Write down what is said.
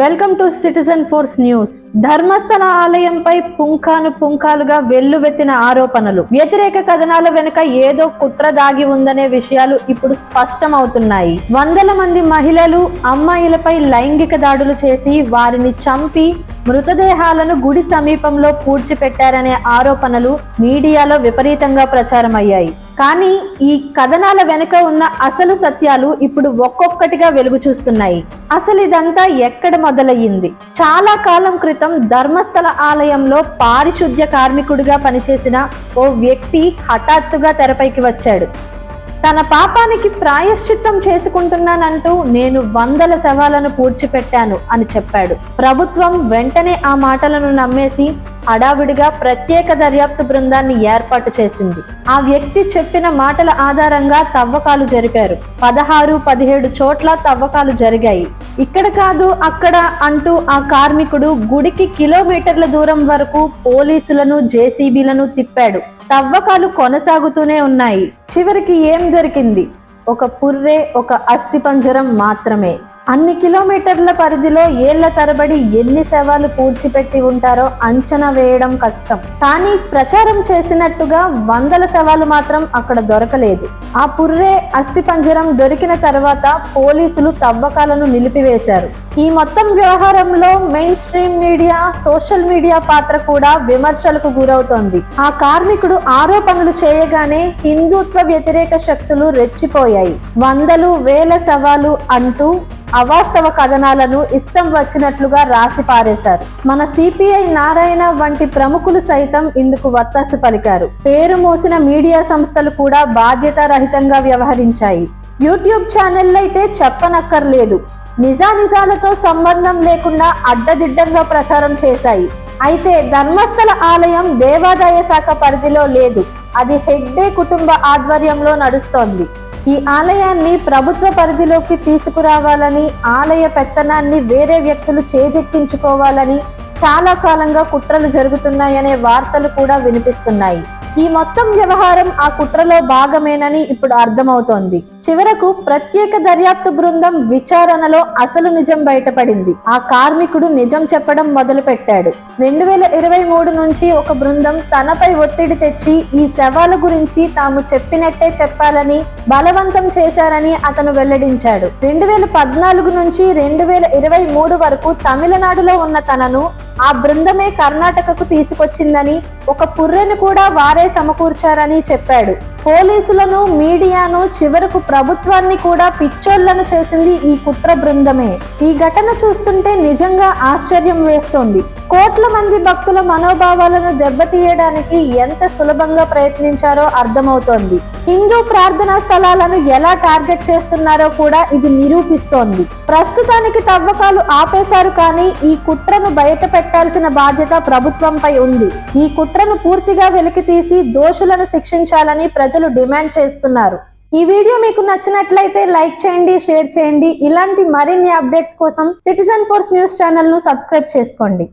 Welcome to citizen force news. Dharmasthala ఆలయంపై పుంఖాను పుంఖాలుగా వెల్లువెత్తిన ఆరోపణలు. వ్యతిరేక కథనాల వెనుక ఏదో కుట్ర దాగి ఉందనే విషయాలు ఇప్పుడు స్పష్టమవుతున్నాయి. వందల మంది మహిళలు అమ్మాయిలపై లైంగిక దాడులు చేసి వారిని చంపి మృతదేహాలను గుడి సమీపంలో పూడ్చిపెట్టారనే ఆరోపణలు మీడియాలో విపరీతంగా ప్రచారమయ్యాయి. కానీ ఈ కథనాల వెనుక ఉన్న అసలు సత్యాలు ఇప్పుడు ఒక్కొక్కటిగా వెలుగు చూస్తున్నాయి. అసలు ఇదంతా ఎక్కడ మొదలయ్యింది? చాలా కాలం క్రితం ధర్మస్థల ఆలయంలో పారిశుద్ధ్య కార్మికుడిగా పనిచేసిన ఓ వ్యక్తి హఠాత్తుగా తెరపైకి వచ్చాడు. తన పాపానికి ప్రాయశ్చిత్తం చేసుకుంటున్నానంటూ నేను వందల శవాలను పూడ్చిపెట్టాను అని చెప్పాడు. ప్రభుత్వం వెంటనే ఆ మాటలను నమ్మేసి హడావిడిగా ప్రత్యేక దర్యాప్తు బృందాన్ని ఏర్పాటు చేసింది. ఆ వ్యక్తి చెప్పిన మాటల ఆధారంగా తవ్వకాలు జరిపారు. పదహారు పదిహేడు చోట్ల తవ్వకాలు జరిగాయి. ఇక్కడ కాదు అక్కడ అంటూ ఆ కార్మికుడు గుడికి కిలోమీటర్ల దూరం వరకు పోలీసులను జేసీబీలను తిప్పాడు. తవ్వకాలు కొనసాగుతూనే ఉన్నాయి. చివరికి ఏం దొరికింది? ఒక పుర్రె ఒక అస్థిపంజరం మాత్రమే. అన్ని కిలోమీటర్ల పరిధిలో ఏళ్ళ తరబడి ఎన్ని శవాలు పూడ్చిపెట్టి ఉంటారో అంచనా వేయడం కష్టం. కానీ ప్రచారం చేసినట్టుగా వందల శవాలు మాత్రం అక్కడ దొరకలేదు. ఆ పుర్రే అస్థిపంజరం దొరికిన తర్వాత పోలీసులు తవ్వకాలను నిలిపివేశారు. ఈ మొత్తం వ్యవహారంలో main stream media social media పాత్ర కూడా విమర్శలకు గురవుతోంది. ఆ కార్మికుడు ఆరోపణలు చేయగానే హిందుత్వ వ్యతిరేక శక్తులు రెచ్చిపోయాయి. వందలు వేల సవాలు అంటూ అవాస్తవ కథనాలను ఇష్టం వచ్చినట్లుగా రాసి పారేశారు. మన సిపిఐ నారాయణ వంటి ప్రముఖులు సైతం ఇందుకు వత్తాసు పలికారు. పేరు మోసిన మీడియా సంస్థలు కూడా బాధ్యతారహితంగా వ్యవహరించాయి. యూట్యూబ్ ఛానళ్ళైతే చెప్పనక్కర్లేదు. నిజానిజాలతో సంబంధం లేకుండా అడ్డదిడ్డంగా ప్రచారం చేశాయి. అయితే ధర్మస్థల ఆలయం దేవాదాయ శాఖ పరిధిలో లేదు. అది హెగ్డే కుటుంబ ఆధ్వర్యంలో నడుస్తోంది. ఈ ఆలయాన్ని ప్రభుత్వ పరిధిలోకి తీసుకురావాలని ఆలయ పెత్తనాన్ని వేరే వ్యక్తులు చేజెక్కించుకోవాలని చాలా కాలంగా కుట్రలు జరుగుతున్నాయనే వార్తలు కూడా వినిపిస్తున్నాయి. ఈ మొత్తం వ్యవహారం ఆ కుట్రలో భాగమేనని ఇప్పుడు అర్థమవుతోంది. చివరకు ప్రత్యేక దర్యాప్తు బృందం విచారణలో అసలు నిజం బయటపడింది. ఆ కార్మికుడు నిజం చెప్పడం మొదలు పెట్టాడు రెండు వేల ఇరవై మూడు నుంచి ఒక బృందం తనపై ఒత్తిడి తెచ్చి ఈ శవాల గురించి తాము చెప్పినట్టే చెప్పాలని బలవంతం చేశారని అతను వెల్లడించాడు. రెండు వేల పద్నాలుగు నుంచి రెండు వేల ఇరవై మూడు వరకు తమిళనాడులో ఉన్న తనను ఆ బృందమే కర్ణాటకకు తీసుకొచ్చిందని ఒక పుర్రెను కూడా వారే సమకూర్చారని చెప్పాడు. పోలీసులను మీడియాను చివరకు ప్రభుత్వాన్ని కూడా పిచ్చోళ్ళను చేసింది ఈ కుట్ర బృందమే. ఈ ఘటన చూస్తుంటే నిజంగా ఆశ్చర్యం వేస్తోంది. కోట్ల మంది భక్తుల మనోభావాలను దెబ్బతీయడానికి ఎంత సులభంగా ప్రయత్నించారో అర్థమవుతోంది. హిందూ ప్రార్థనా స్థలాలను ఎలా టార్గెట్ చేస్తున్నారో కూడా ఇది నిరూపిస్తోంది. ప్రస్తుతానికి తవ్వకాలు ఆపేశారు కానీ ఈ కుట్రను బయట పెట్టాల్సిన బాధ్యత ప్రభుత్వంపై ఉంది. ఈ కుట్రను పూర్తిగా వెలికితీసి దోషులను శిక్షించాలని ప్రజలు డిమాండ్ చేస్తున్నారు. ఈ వీడియో మీకు నచ్చినట్లయితే లైక్ చేయండి షేర్ చేయండి. ఇలాంటి మరిన్ని అప్డేట్స్ కోసం సిటిజన్ ఫోర్స్ న్యూస్ ఛానల్ను సబ్స్క్రైబ్ చేసుకోండి.